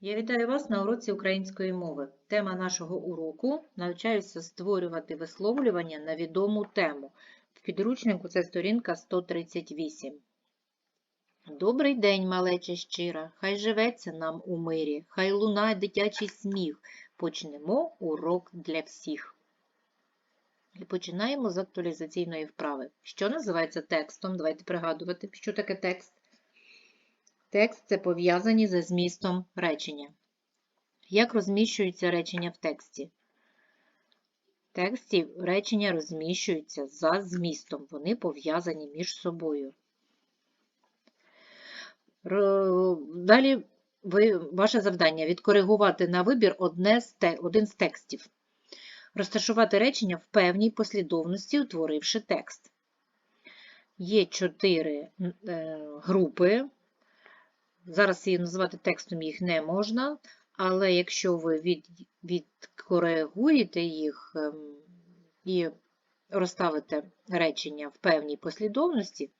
Я вітаю вас на уроці української мови. Тема нашого уроку навчаюся створювати висловлювання на відому тему. В підручнику це сторінка 138. Добрий день, малече щира, хай живеться нам у мирі, хай лунає дитячий сміх. Почнемо урок для всіх. І починаємо з актуалізаційної вправи. Що називається текстом? Давайте пригадувати, що таке текст. Текст це пов'язані за змістом речення. Як розміщуються речення в тексті? В тексті речення розміщуються за змістом, вони пов'язані між собою. Далі ви, ваше завдання відкоригувати на вибір одне з те, один з текстів. Розташувати речення в певній послідовності, утворивши текст. Є чотири е, групи. Зараз її називати текстом їх не можна, але якщо ви від, відкоригуєте їх ем, і розставите речення в певній послідовності,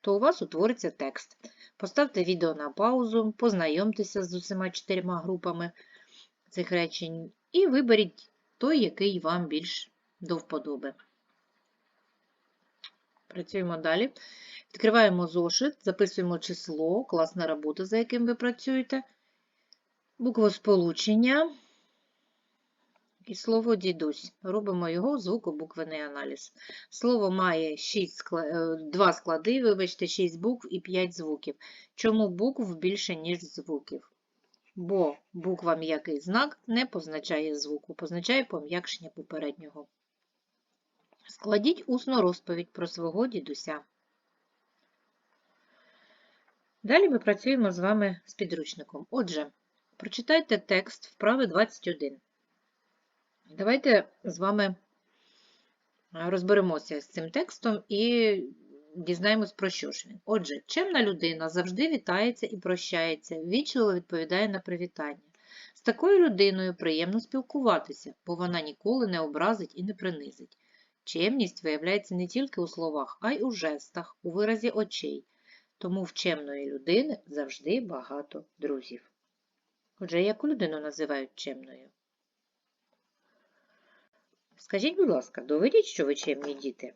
то у вас утвориться текст. Поставте відео на паузу, познайомтеся з усіма чотирма групами цих речень і виберіть той, який вам більш до вподоби. Працюємо далі. Відкриваємо зошит, записуємо число, класна робота, за яким ви працюєте, буквосполучення і слово дідусь. Робимо його звукобуквений аналіз. Слово має 6 скла... 2 склади, вибачте, 6 букв і 5 звуків. Чому букв більше, ніж звуків? Бо буква м'який знак не позначає звуку, позначає пом'якшення попереднього. Складіть усну розповідь про свого дідуся. Далі ми працюємо з вами з підручником. Отже, прочитайте текст вправи 21. Давайте з вами розберемося з цим текстом і дізнаємось, про що ж він. Отже, чемна людина завжди вітається і прощається, ввічливо відповідає на привітання. З такою людиною приємно спілкуватися, бо вона ніколи не образить і не принизить. Чемність виявляється не тільки у словах, а й у жестах, у виразі очей. Тому в чемної людини завжди багато друзів. Отже, яку людину називають чемною? Скажіть, будь ласка, доведіть, що ви чемні діти.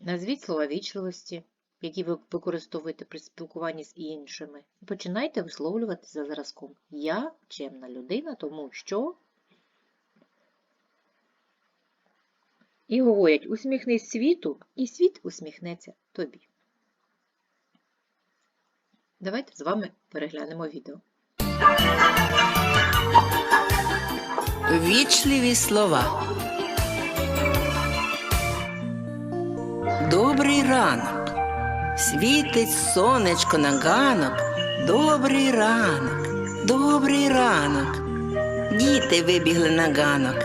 Назвіть слова вічливості, які ви використовуєте при спілкуванні з іншими. І починайте висловлювати за зразком. Я чемна людина, тому що. І говорять, усміхнись світу, і світ усміхнеться тобі. Давайте з вами переглянемо відео. Вічливі слова. Добрий ранок. Світить сонечко на ганок. Добрий ранок, добрий ранок. Діти вибігли на ганок.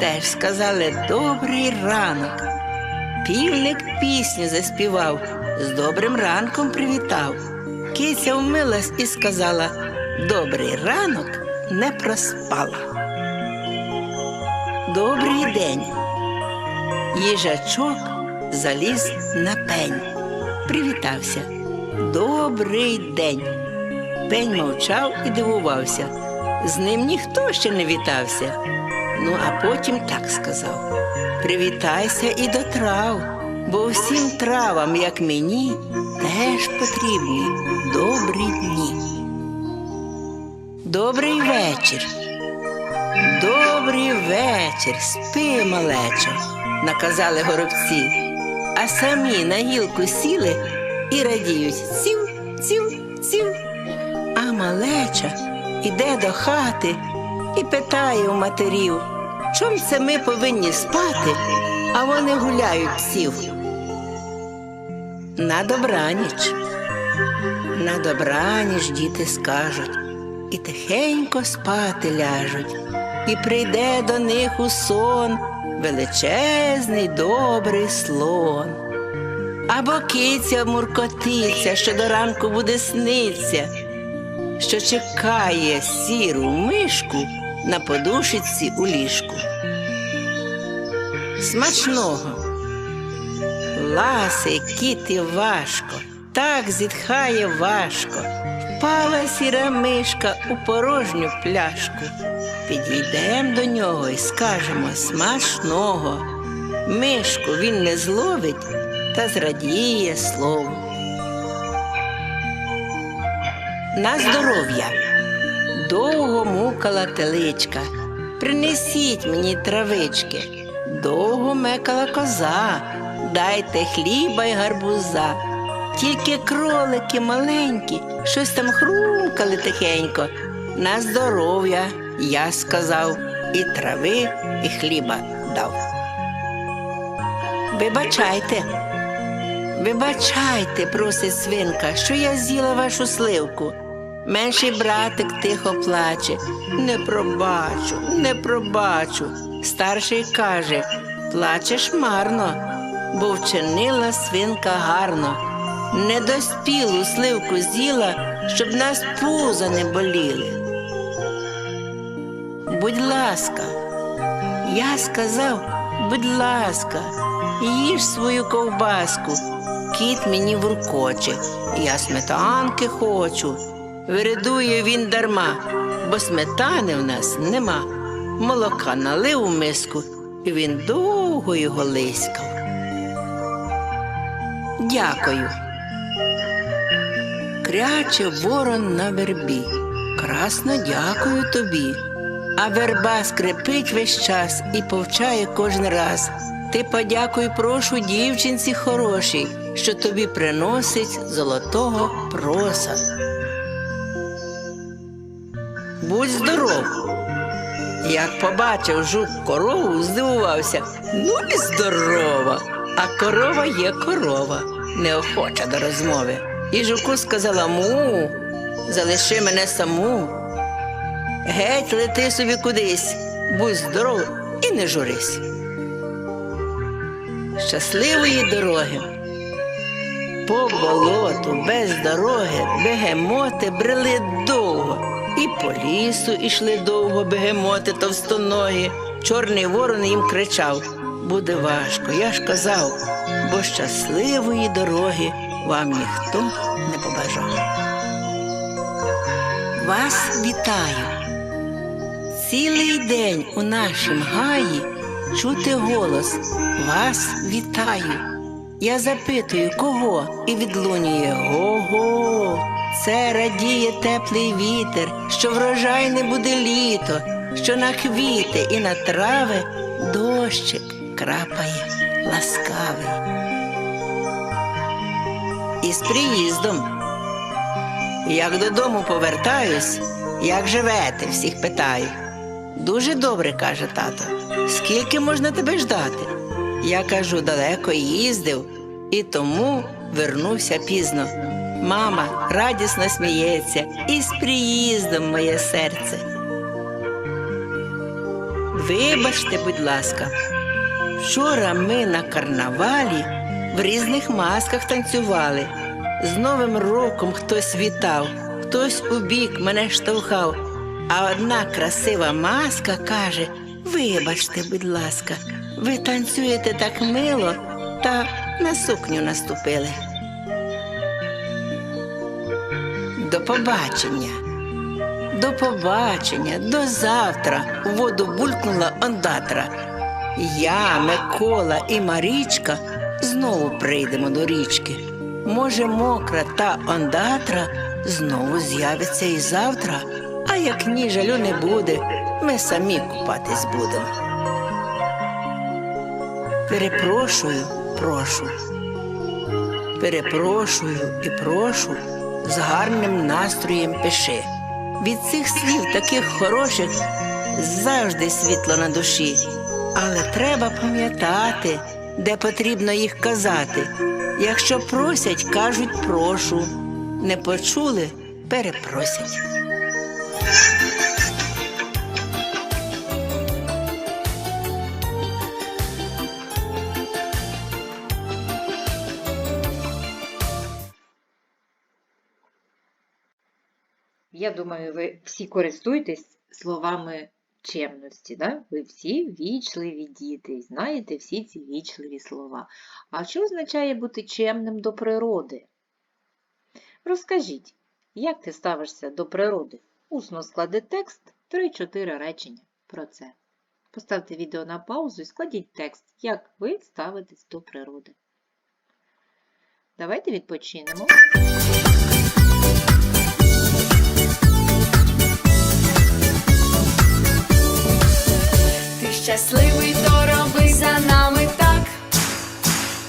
Теж сказали добрий ранок. Півник пісню заспівав, з добрим ранком привітав. Киця вмилась і сказала Добрий ранок не проспала. Добрий день. Їжачок заліз на пень. Привітався. Добрий день. Пень мовчав і дивувався. З ним ніхто ще не вітався. Ну, а потім так сказав: Привітайся і до трав, бо всім травам, як мені, теж потрібні добрі дні. Добрий вечір. Добрий вечір, спи, малечо, наказали горобці, а самі на гілку сіли і радіють ців, ців, ців. А малеча іде до хати і питає у матерів, чом це ми повинні спати, а вони гуляють псів. На добраніч, на добраніч діти скажуть, і тихенько спати ляжуть і прийде до них у сон величезний добрий слон. Або киця муркотиться, що до ранку буде сниться, що чекає сіру мишку на подушиці у ліжку. Смачного. Ласий кіт і важко, так зітхає важко, Впала сіра мишка у порожню пляшку. Підійдем до нього і скажемо смачного. Мишку він не зловить та зрадіє слову. На здоров'я. Довго мукала теличка. Принесіть мені травички. Довго мекала коза. Дайте хліба й гарбуза. Тільки кролики маленькі, щось там хрумкали тихенько. На здоров'я, я сказав, і трави, і хліба дав. Вибачайте, вибачайте, просить свинка, що я з'їла вашу сливку. Менший братик тихо плаче. Не пробачу, не пробачу. Старший каже, плачеш марно, бо вчинила свинка гарно. Недоспілу сливку з'їла, щоб нас пуза не боліли. Будь ласка, я сказав, будь ласка, їж свою ковбаску. Кіт мені вуркоче, я сметанки хочу. Виридує він дарма, бо сметани в нас нема. Молока налив у миску, і він довго його лиськав. Дякую. Кряче ворон на вербі. Красно дякую тобі. А верба скрипить весь час і повчає кожен раз. Ти подякуй, прошу дівчинці хорошій, що тобі приносить золотого проса. Будь здоров. Як побачив жук корову, здивувався. Ну і здорова. А корова є корова, неохоча до розмови. І жуку сказала му, залиши мене саму. Геть лети собі кудись, будь здоров і не журись. Щасливої дороги. По болоту без дороги бегемоти брели довго. І по лісу ішли довго бегемоти товстоногі. Чорний ворон їм кричав буде важко, я ж казав, бо щасливої дороги вам ніхто не побажав. Вас вітаю. Цілий день у нашім гаї чути голос Вас вітаю. Я запитую, кого, і відлунює го-го. Це радіє теплий вітер, що врожай не буде літо, що на квіти і на трави дощик крапає ласкавий. І з приїздом. Як додому повертаюсь, як живете, всіх питаю. Дуже добре, каже тато. Скільки можна тебе ждати? Я кажу, далеко їздив, і тому вернувся пізно. Мама радісно сміється, і з приїздом моє серце. Вибачте, будь ласка, вчора ми на карнавалі в різних масках танцювали. З Новим роком хтось вітав, хтось у бік мене штовхав. А одна красива маска каже: Вибачте, будь ласка, ви танцюєте так мило та на сукню наступили. До побачення. До побачення, до завтра. У воду булькнула ондатра. Я, Микола і Марічка знову прийдемо до річки. Може, мокра та ондатра знову з'явиться і завтра, а як ні жалю не буде, ми самі купатись будемо. Перепрошую, прошу. Перепрошую і прошу, з гарним настроєм пиши. Від цих слів таких хороших завжди світло на душі. Але треба пам'ятати, де потрібно їх казати. Якщо просять, кажуть прошу. Не почули, перепросять. Я думаю, ви всі користуєтесь словами чемності, да? Ви всі вічливі діти, знаєте всі ці вічливі слова. А що означає бути чемним до природи? Розкажіть, Як ти ставишся до природи? Усно склади текст 3-4 речення про це. Поставте відео на паузу і складіть текст, як ви ставитесь до природи. Давайте відпочинемо. Щасливий, то роби за нами так.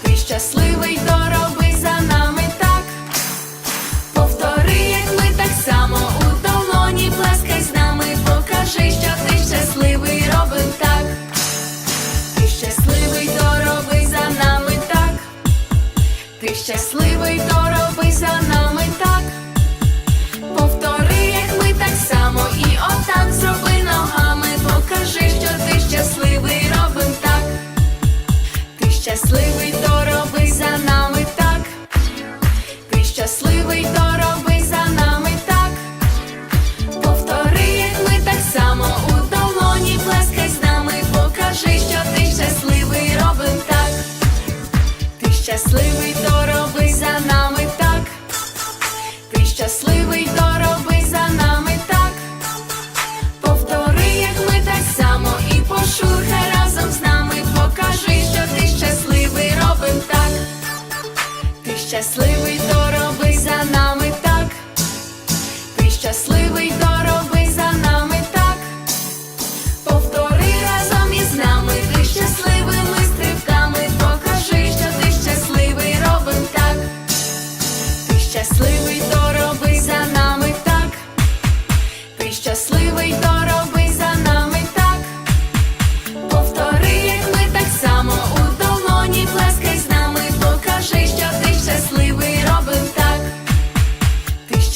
Ти щасливий, то роби за нами так. Повтори, як ми так само у долоні плескай з нами, покажи, що ти щасливий, робим так. Ти щасливий, то роби за нами так. Ти щасливий,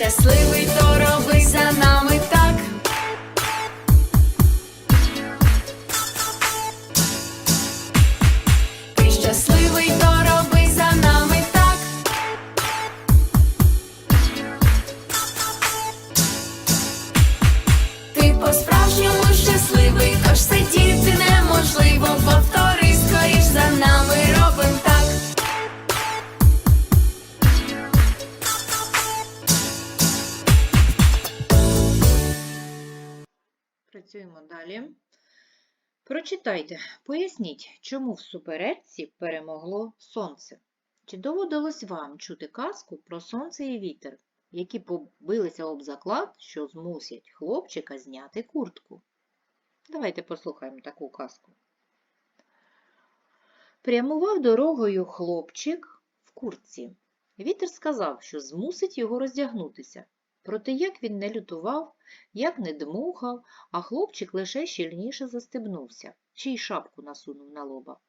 щасливий, Працюємо далі. Прочитайте, поясніть, чому в суперечці перемогло сонце. Чи доводилось вам чути казку про сонце і вітер, які побилися об заклад, що змусять хлопчика зняти куртку? Давайте послухаємо таку казку. Прямував дорогою хлопчик в куртці. Вітер сказав, що змусить його роздягнутися. Проте як він не лютував, як не дмухав, а хлопчик лише щільніше застебнувся, ще й шапку насунув на лоба.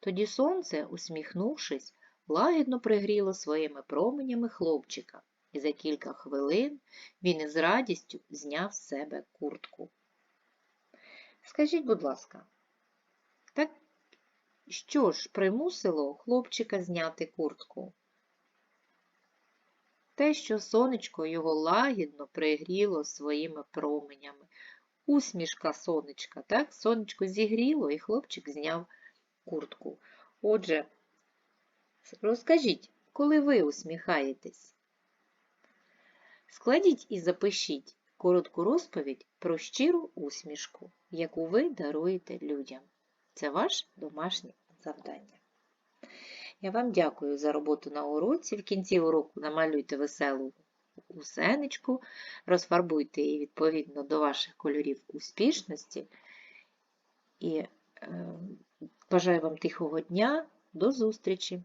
Тоді сонце, усміхнувшись, лагідно пригріло своїми променями хлопчика, і за кілька хвилин він із радістю зняв з себе куртку. Скажіть, будь ласка, так що ж примусило хлопчика зняти куртку? Те, що сонечко його лагідно пригріло своїми променями. Усмішка сонечка, так? Сонечко зігріло, і хлопчик зняв куртку. Отже, розкажіть, коли ви усміхаєтесь? Складіть і запишіть коротку розповідь про щиру усмішку, яку ви даруєте людям. Це ваше домашнє завдання. Я вам дякую за роботу на уроці. В кінці уроку намалюйте веселу усенечку, розфарбуйте її відповідно до ваших кольорів успішності. І е, бажаю вам тихого дня. До зустрічі!